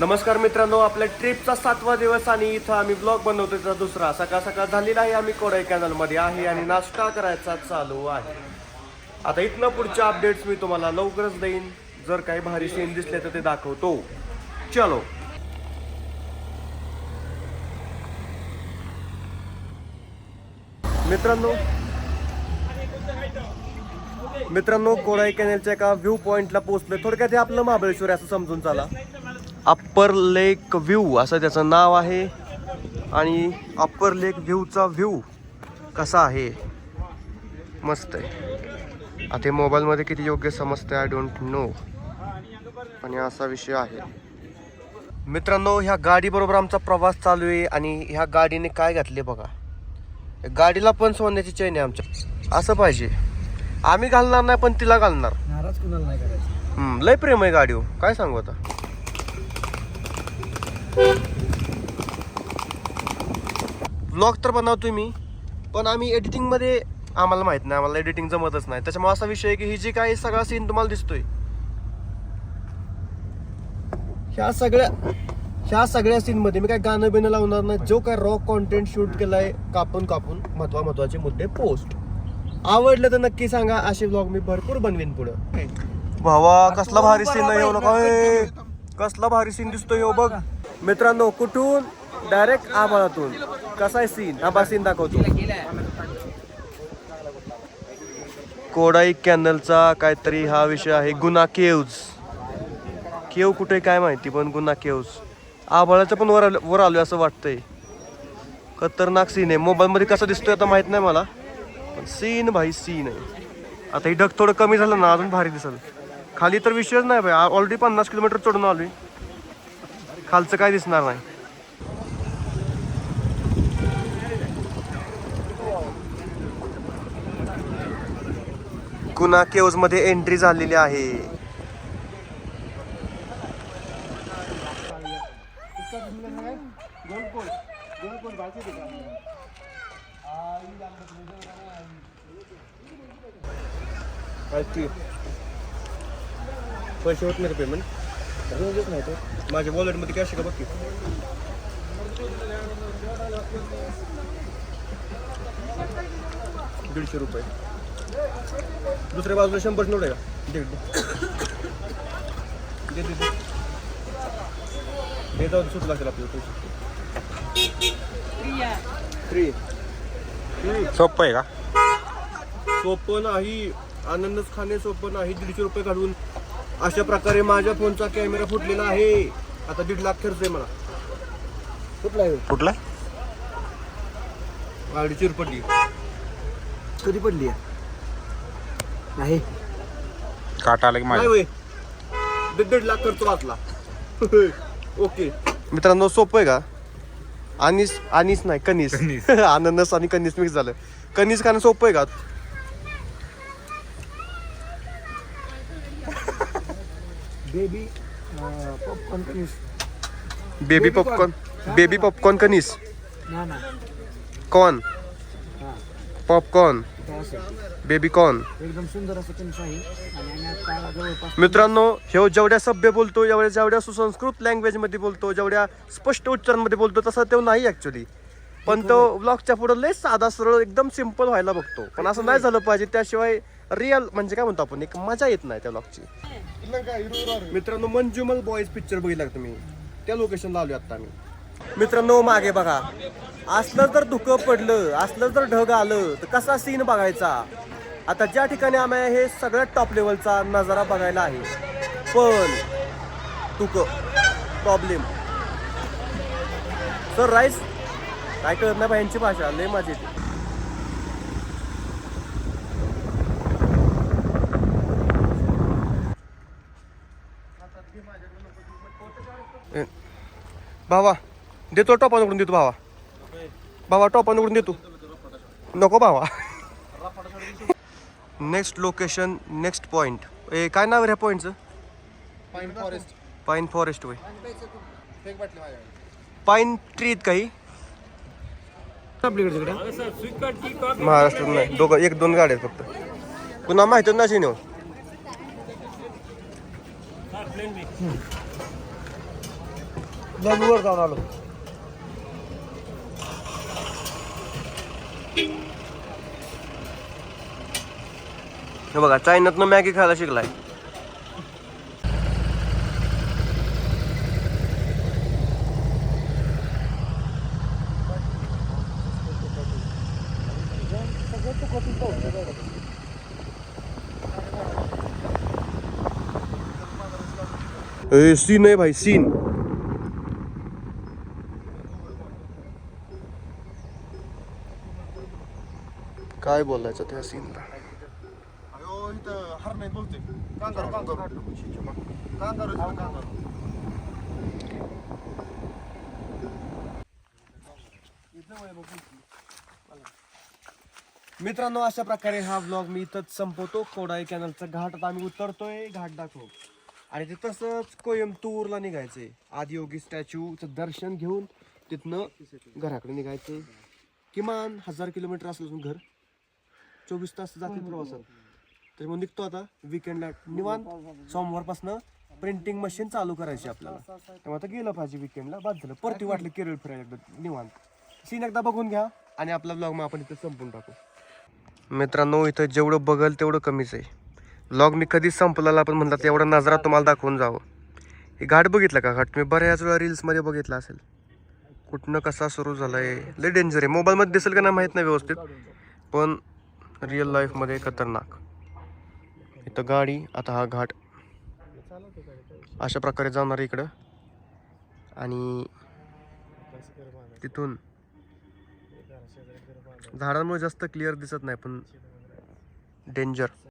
नमस्कार मित्रांनो आपल्या ट्रिपचा सातवा दिवस आणि इथं आम्ही ब्लॉग बनवतो त्याचा दुसरा. सकाळ सकाळ झालेला आहे आम्ही कोडाईकॅनलमध्ये आहे आणि नाश्ता करायचा चालू आहे. आता इथनं पुढच्या अपडेट्स मी तुम्हाला लवकरच देईन. जर काही भारी सीन दिसले तर ते दाखवतो. चलो. मित्रांनो मित्रांनो कोडाई कॅनलच्या एका व्ह्यू पॉइंटला पोहोचलो थोडक्यात हे आपलं महाबळेश्वर असं समजून चाला. अप्पर लेक व्ह्यू असं त्याचं नाव आहे. आणि अप्पर लेक व्ह्यूचा व्ह्यू कसा आहे? मस्त आहे. आता हे मोबाईलमध्ये किती योग्य समजतं आय डोंट नो पण हे असा विषय आहे. मित्रांनो ह्या गाडीबरोबर आमचा प्रवास चालू आहे आणि ह्या गाडीने काय घातले बघा. गाडीला पण सोन्याची चैन आहे आमच्या. असं पाहिजे. आम्ही घालणार नाही पण तिला घालणार. नाराज कुणाला नाही करायचं? हम्म, लय प्रेम आहे गाडीवर. काय सांगू आता? व्लॉग तर बनवतोय मी पण आम्ही एडिटिंगमध्ये आम्हाला माहीत नाही आम्हाला एडिटिंग जमतच नाही. त्याच्यामुळे असा विषय आहे की ही जी काही सगळा सीन तुम्हाला दिसतोय ह्या सगळ्या ह्या सगळ्या सीन मध्ये मी काय गाणं बिणं लावणार नाही. जो काय रॉक कॉन्टेंट शूट केलाय कापून कापून महत्वा महत्त्वाचे मुद्दे पोस्ट आवडलं तर नक्की सांगा असे व्लॉग मी भरपूर बनवीन पुढे. भावा कसला भारी सीन नाही हो नका ए, कसला भारी सीन दिसतोय हो बघ. मित्रांनो कुठून? डायरेक्ट आभाळातून. कसा आहे सीन हा सीन दाखवतो. कोडाई कॅनलचा काहीतरी हा विषय आहे. गुना केव्ज. केव कुठे काय माहिती पण गुना केव्ज. आभाळाचं पण वर वर आलोय असं वाटतंय. खतरनाक सीन आहे. मोबाईलमध्ये कसं दिसतोय आता माहीत नाही मला. पण सीन भाई सीन आहे. आता ही ढग थोडं कमी झालं ना अजून भारी दिसल. खाली तर विषयच नाही भाई. ऑलरेडी पन्नास किलोमीटर चढून आलोय. खालचं काय दिसणार नाही. गुना केव्जमध्ये एंट्री झालेली आहे. पैसे होत नाही पेमेंट रोजच नाही तो. माझ्या वॉलेटमध्ये कॅश आहे का बघ की? दीडशे रुपये. दुसऱ्या बाजूला शंभर नोट आहे का? दे दे. दे दे जाऊन सुट लागेल आपल्याला पैसे. फ्री सोपं आहे का? सोपं नाही. आनंदच खाणे सोपं नाही. दीडशे रुपये काढून अशा प्रकारे माझ्या फोनचा कॅमेरा फुटलेला आहे. आता दीड लाख खर्च आहे मला. कुठला आहे? कुठला? गाडी चिर पडली कधी पडली नाही. काटा आला की माझ्या दीड दीड लाख खर्च वाचला. ओके. मित्रांनो सोपं आहे का? अनिस अनिस नाही कनिस. कनिस. अननस आणि कनिस मिक्स झालं. कनिस खाणं सोपं आहे का? बेबी पॉपकॉर्न कनिस बेबी पॉपकॉर्न बेबी पॉपकॉर्न कनिस ना ना. कॉर्न पॉपकॉर्न काय असेल बेबी कॉर्न एकदम सुंदर असं आहे. आणि आम्ही आता जवळपास मित्रांनो हे जेवढ्या सभ्य बोलतो जेवढ्या जेवढ्या सुसंस्कृत लँग्वेजमध्ये बोलतो जेवढ्या स्पष्ट उच्चारांमध्ये बोलतो तसा तो नाही ऍक्च्युली पण तो ब्लॉगच्या पुढे लय साधा सरळ एकदम सिंपल व्हायला बघतो. पण असं नाही. झालं पाहिजे. त्याशिवाय रिअल म्हणजे काय म्हणतो आपण? एक मजा येत नाही त्या ब्लॉगची मित्रांनो मंजुमल बॉईज पिक्चर बघितला तुम्ही? त्या लोकेशनला आलो आता मी मित्रांनो मागे बघा. असलं जर धुकं पडलं असलं जर ढग आलं तर कसा सीन बघायचा? आता ज्या ठिकाणी आम्ही हे सगळ्यात टॉप लेवलचा नजारा बघायला आहे. पण धुकं प्रॉब्लेम सर राईस काय कळत नाही बायांची भाषा. लय माझी भावा देतो टॉपा निकडून देतो भावा. भावा टॉपा निकडून देतो. नको भावा. नेक्स्ट लोकेशन नेक्स्ट पॉइंट ए काय नाव आहे ह्या पॉइंटचं पाईन फॉरेस्ट पाईन फॉरेस्ट वय. पाईन ट्री आहेत काही? महाराष्ट्रात नाही. दोघं एक दोन गाड्या आहेत फक्त. पुन्हा माहितच नाही नेऊ वर जाऊन आलो. हे बघा चायनातनं मॅगी खायला शिकलाय. सीन आहे भाई सीन. काय बोलायचं त्या सीनला? मित्रांनो अशा प्रकारे हा ब्लॉग मी इथंच संपवतो. कोडाई कॅनलचा घाट आता आम्ही उतरतोय घाट दाखव. आणि ते तसंच कोयमतूरला निघायचंय. आदियोगी स्टॅच्यूचं दर्शन घेऊन तिथनं घराकडे निघायचंय. किमान हजार किलोमीटर असलं घर. चोवीस तास जातील प्रवासात. त्याच्यामुळे निघतो आता विकेंडला निवांत सोमवारपासनं प्रिंटिंग मशीन चालू करायची आपल्याला. त्यामुळे आता गेलं पाहिजे विकेंडला बाद झालं. परती वाटलं केरळ फिरायला एकदा निवांत. सीन एकदा बघून घ्या आणि आपला ब्लॉग मग आपण इथं संपून टाकू. मित्रांनो इथं जेवढं बघल तेवढं कमीच आहे. ब्लॉग मी कधीच संपलेला पण म्हणतात एवढं नजरा तुम्हाला दाखवून जावं. हे घाट बघितलं का घाट? तुम्ही बऱ्याच वेळा रील्समध्ये बघितला असेल. कुठनं कसा सुरू झालाय? लय डेंजर आहे. मोबाईलमध्ये दिसेल का नाही माहीत नाही व्यवस्थित. पण रिअल लाईफमध्ये खतरनाक. इथं गाडी आता हा घाट. अशा प्रकारे जाणार इकडं. आणि तिथून झाडांमुळे जास्त क्लिअर दिसत नाही पण डेंजर